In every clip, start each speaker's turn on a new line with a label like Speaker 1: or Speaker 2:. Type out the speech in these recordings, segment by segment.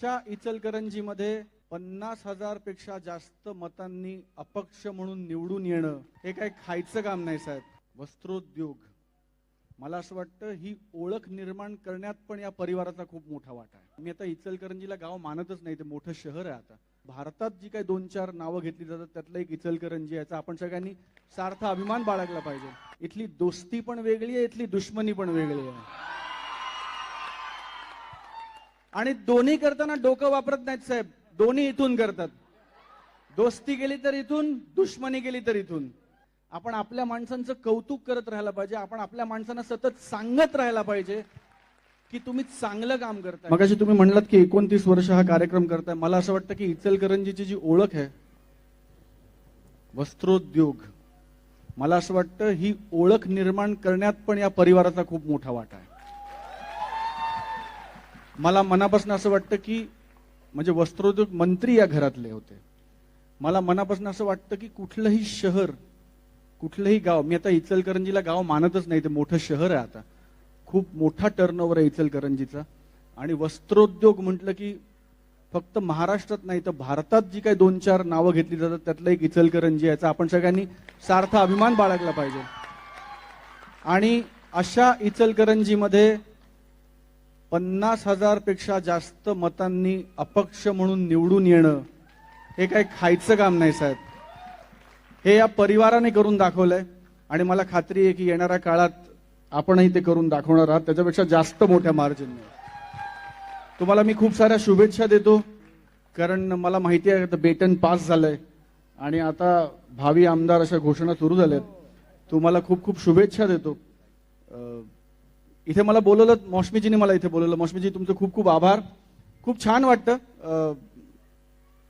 Speaker 1: च्या इचलकरंजीमध्ये पन्नास हजारपेक्षा जास्त मतांनी अपक्ष म्हणून निवडून येणं हे काही खायचं काम नाही साहेब. वस्त्रोद्योग. मला असं वाटतं ही ओळख निर्माण करण्यात पण या परिवाराचा खूप मोठा वाटा आहे. मी आता इचलकरंजीला गाव मानतच नाही ते मोठं शहर आहे आता. भारतात जी काही दोन चार नावं घेतली जातात त्यातलं एक इचलकरंजी याचा आपण सगळ्यांनी सार्थ अभिमान बाळगला पाहिजे. इथली दोस्ती पण वेगळी आहे इथली दुश्मनी पण वेगळी आहे. आणि दोन्ही करताना डोकं वापरत नाहीत साहेब. दोन्ही इथून करतात. दोस्ती गेली तर इथून दुश्मनी गेली तर इथून. आपण आपल्या माणसांचं कौतुक करत राहायला पाहिजे. आपण आपल्या माणसांना सतत सांगत राहायला पाहिजे की तुम्ही चांगलं काम करताय. मग तुम्ही म्हणलात की एकोणतीस वर्ष हा कार्यक्रम करताय. मला असं वाटतं की इचलकरंजीची जी ओळख आहे वस्त्रोद्योग मला असं वाटतं ही ओळख निर्माण करण्यात पण या परिवाराचा खूप मोठा वाटा आहे. मला मनापासून असं वाटतं की म्हणजे वस्त्रोद्योग मंत्री या घरातले होते. मला मनापासून असं वाटतं की कुठलंही शहर कुठलंही गाव मी आता इचलकरंजीला गाव मानतच नाही ते मोठं शहर आहे आता. खूप मोठा टर्नओव्हर आहे इचलकरंजीचा. आणि वस्त्रोद्योग म्हटलं की फक्त महाराष्ट्रात नाही तर भारतात जी काही दोन चार नावं घेतली जातात त्यातलं एक इचलकरंजी याचा आपण सगळ्यांनी सार्थ अभिमान बाळगला पाहिजे. आणि अशा इचलकरंजीमध्ये पन्नास हजारपेक्षा जास्त मतांनी अपक्ष म्हणून निवडून येणं हे काही खायचं काम नाही साहेब. हे या परिवाराने करून दाखवलंय आणि मला खात्री आहे की येणाऱ्या काळात आपणही ते करून दाखवणार आहात. त्याच्यापेक्षा जास्त मोठ्या मार्जिनने तुम्हाला मी खूप साऱ्या शुभेच्छा देतो कारण मला माहिती आहे आता बेटन पास झालंय आणि आता भावी आमदार अशा घोषणा सुरू झाल्यात. तुम्हाला खूप खूप शुभेच्छा देतो. इथे मला बोलवलं मौसमीजीने मला इथे बोलवलं. मौसमीजी तुमचं खूप खूप आभार. खूप छान वाटतं.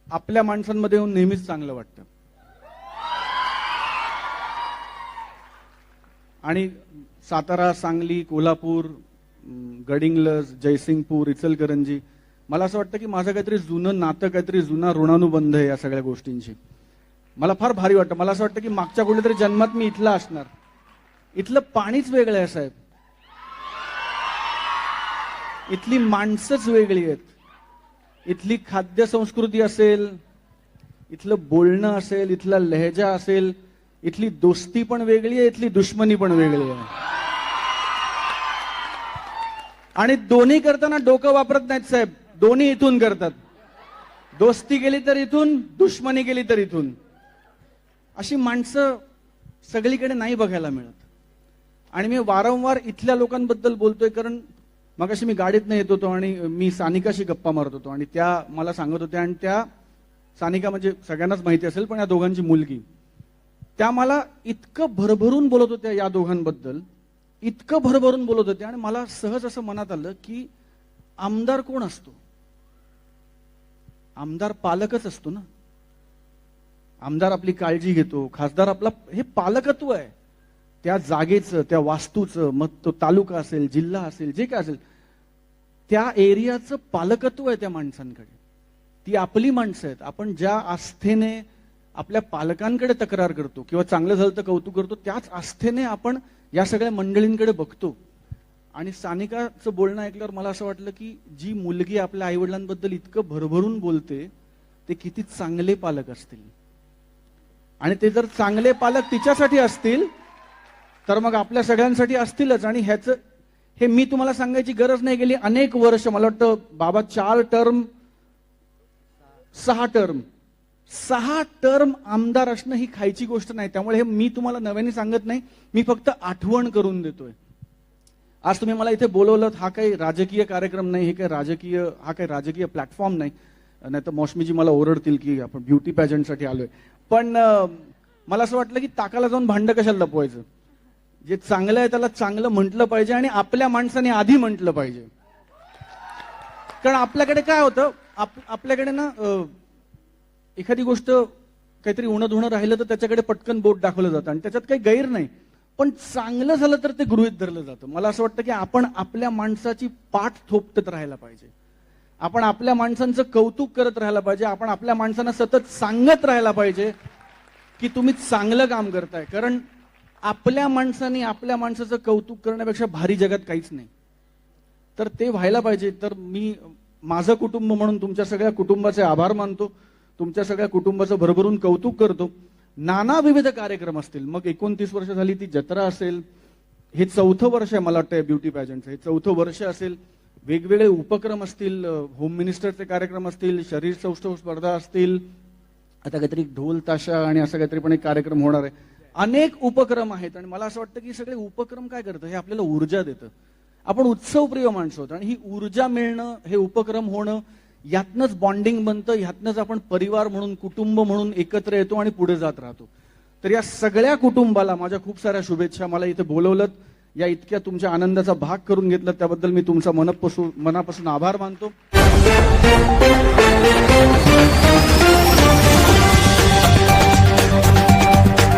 Speaker 1: आपल्या माणसांमध्ये येऊन नेहमीच चांगलं वाटतं. आणि सातारा सांगली कोल्हापूर गडिंगलज गडिंग्लज जयसिंगपूर इचलकरंजी मला असं वाटतं की माझं काहीतरी जुनं नातं काहीतरी जुना ऋणानुबंध आहे या सगळ्या गोष्टींशी. मला फार भारी वाटतं. मला असं वाटतं की मागच्या कुठेतरी जन्मात मी इथला असणार. इथलं पाणीच वेगळं आहे साहेब. इथली माणसंच वेगळी आहेत. इथली खाद्य संस्कृती असेल इथलं बोलणं असेल इथला लहजा असेल इथली दोस्ती पण वेगळी आहे इथली दुश्मनी पण वेगळी आहे. आणि दोन्ही करताना डोकं वापरत नाहीत साहेब. दोन्ही इथून करतात. दोस्ती केली तर इथून दुश्मनी केली तर इथून. अशी माणसं सगळीकडे नाही बघायला मिळत. आणि मी वारंवार इथल्या लोकांबद्दल बोलतोय कारण मग मी गाडीतनं येत होतो आणि मी सानिकाशी गप्पा मारत होतो आणि त्या मला सांगत होत्या आणि त्या सानिका म्हणजे सगळ्यांनाच माहिती असेल पण या दोघांची मुलगी. त्या मला इतकं भरभरून बोलत होत्या या दोघांबद्दल इतकं भरभरून बोलत होत्या आणि मला सहज असं मनात आलं की आमदार कोण असतो? आमदार पालकच असतो ना? आमदार आपली काळजी घेतो खासदार आपला हे पालकत्व आहे. त्या जागेचं त्या वास्तूचं मग तो तालुका असेल जिल्हा असेल जे काय असेल त्या एरियाचं पालकत्व आहे त्या माणसांकडे. ती आपली माणसं आहेत. आपण ज्या आस्थेने आपल्या पालकांकडे तक्रार करतो किंवा चांगलं झालं तर कौतुक करतो त्याच आस्थेने आपण या सगळ्या मंडळींकडे बघतो. आणि सानिकाचं बोलणं ऐकल्यावर मला असं वाटलं की जी मुलगी आपल्या आईवडिलांबद्दल इतकं भरभरून बोलते ते किती चांगले पालक असतील. आणि ते जर चांगले पालक तिच्यासाठी असतील तर मग आपल्या सगळ्यांसाठी असतीलच. आणि ह्याचं हे मी तुम्हाला सांगायची गरज नाही गेली. अनेक वर्ष मला वाटतं बाबा चार टर्म सहा टर्म. सहा टर्म आमदार असणं ही खायची गोष्ट नाही. त्यामुळे हे मी तुम्हाला नव्याने सांगत नाही. मी फक्त आठवण करून देतोय. आज तुम्ही मला इथे बोलवलं हा काही राजकीय कार्यक्रम नाही हे काही राजकीय हा काही राजकीय प्लॅटफॉर्म नाही. नाही तर मौसमीजी मला ओरडतील की आपण ब्युटी पॅजंटसाठी आलोय. पण मला असं वाटलं की ताकाला जाऊन भांड कशाला लपवायचं? जे चांगलं आहे त्याला चांगलं म्हटलं पाहिजे आणि आपल्या माणसाने आधी म्हटलं पाहिजे. कारण आपल्याकडे काय होतं आप- आपल्याकडे ना एखादी गोष्ट काहीतरी उणं धुणं राहिलं तर त्याच्याकडे पटकन बोट दाखवलं जातं आणि त्याच्यात काही गैर नाही. पण चांगलं झालं तर ते गृहित धरलं जातं. मला असं वाटतं की आपण आपल्या माणसाची पाठ थोपटत राहायला पाहिजे. आपण आपल्या माणसांचं कौतुक करत राहायला पाहिजे. आपण आपल्या माणसांना सतत सांगत राहायला पाहिजे की तुम्ही चांगलं काम करताय. कारण आपल्या माणसाने आपल्या माणसाचं कौतुक करण्यापेक्षा भारी जगात काहीच नाही. तर ते व्हायला पाहिजे. तर मी माझं कुटुंब म्हणून तुमच्या सगळ्या कुटुंबाचे आभार मानतो. तुमच्या सगळ्या कुटुंबाचं भरभरून कौतुक करतो. नाना विविध कार्यक्रम असतील. मग एकोणतीस वर्ष झाली ती जत्रा असेल. हे चौथं वर्ष आहे मला वाटतं ब्युटी पॅजंटचं. हे चौथं वर्ष असेल. वेगवेगळे उपक्रम असतील. होम मिनिस्टरचे कार्यक्रम असतील. शरीर सौष्ठव स्पर्धा असतील. आता काहीतरी ढोल ताशा आणि असं काहीतरी पण एक कार्यक्रम होणार आहे. अनेक उपक्रम आहेत आणि मला असं वाटतं की सगळे उपक्रम काय करतं? हे आपल्याला ऊर्जा देतं. आपण उत्सवप्रिय माणसं होतो आणि ही ऊर्जा मिळणं हे उपक्रम होणं यातनंच बॉन्डिंग बनतं यातनंच आपण परिवार म्हणून कुटुंब म्हणून एकत्र येतो आणि पुढे जात राहतो. तर या सगळ्या कुटुंबाला माझ्या खूप साऱ्या शुभेच्छा. मला इथे बोलवलं या इतक्या तुमच्या आनंदाचा भाग करून घेतला त्याबद्दल मी तुमचा मनपासून मनापासून आभार मानतो.